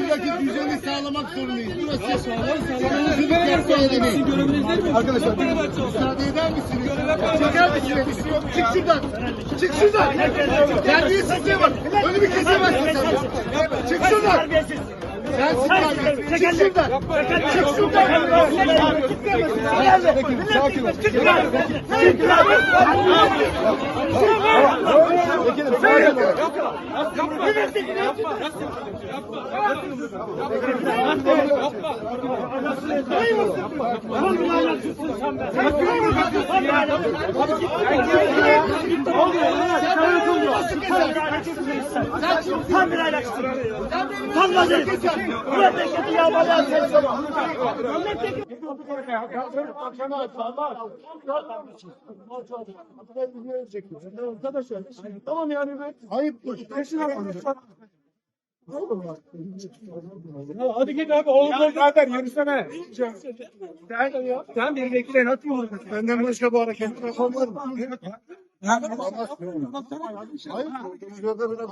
buradaki düzeni sağlamak zorundayız. Burası Görebiliriz Arkadaşlar müsaade eder misiniz? Çeker misiniz? Çık şuradan. Çık şuradan. Terbiyesizliğe bak. Önümü kesemezsin sen. Çık şuradan. Sen sıkar. Çık şuradan. Çık şuradan. Sakin ol. Tam bir aylaksın. Tam vaziyet. Bu memleketi yağmalayan sensin. Tamam yani be. Ayıp. Hadi git abi oğlum zaten yürüsene. Sen, sen bir bekle nasıl olur? Benden başka bu hareket yapan var mı? Hayır. Şurada biraz.